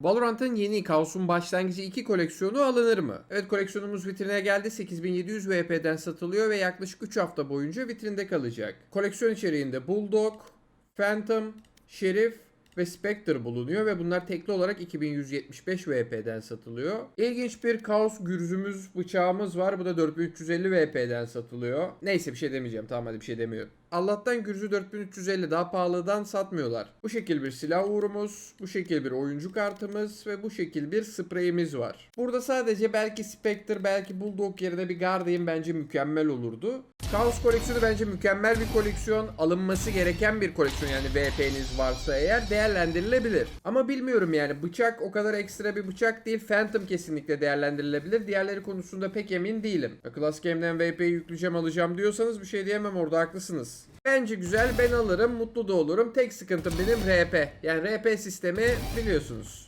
Valorant'ın yeni Kaos'un başlangıcı 2 koleksiyonu alınır mı? Evet koleksiyonumuz vitrine geldi. 8700 VP'den satılıyor ve yaklaşık 3 hafta boyunca vitrinde kalacak. Koleksiyon içeriğinde Bulldog, Phantom, Şerif ve Spectre bulunuyor ve bunlar tekli olarak 2175 VP'den satılıyor. İlginç bir kaos gürzümüz bıçağımız var. Bu da 4350 VP'den satılıyor. Neyse bir şey demeyeceğim. Tamam hadi bir şey demiyorum. Allah'tan gürzü 4350 daha pahalıdan satmıyorlar. Bu şekil bir silah uğrumuz, bu şekil bir oyuncu kartımız ve bu şekil bir spreyimiz var. Burada sadece belki Spectre, belki Bulldog yerine bir Guardian bence mükemmel olurdu. Chaos koleksiyonu bence mükemmel bir koleksiyon. Alınması gereken bir koleksiyon yani VP'niz varsa eğer değerlendirilebilir. Ama bilmiyorum yani bıçak o kadar ekstra bir bıçak değil. Phantom kesinlikle değerlendirilebilir. Diğerleri konusunda pek emin değilim. Class Game'den VP'yi yükleyeceğim alacağım diyorsanız bir şey diyemem orada haklısınız. Bence güzel ben alırım mutlu da olurum. Tek sıkıntım benim RP. Yani RP sistemi biliyorsunuz.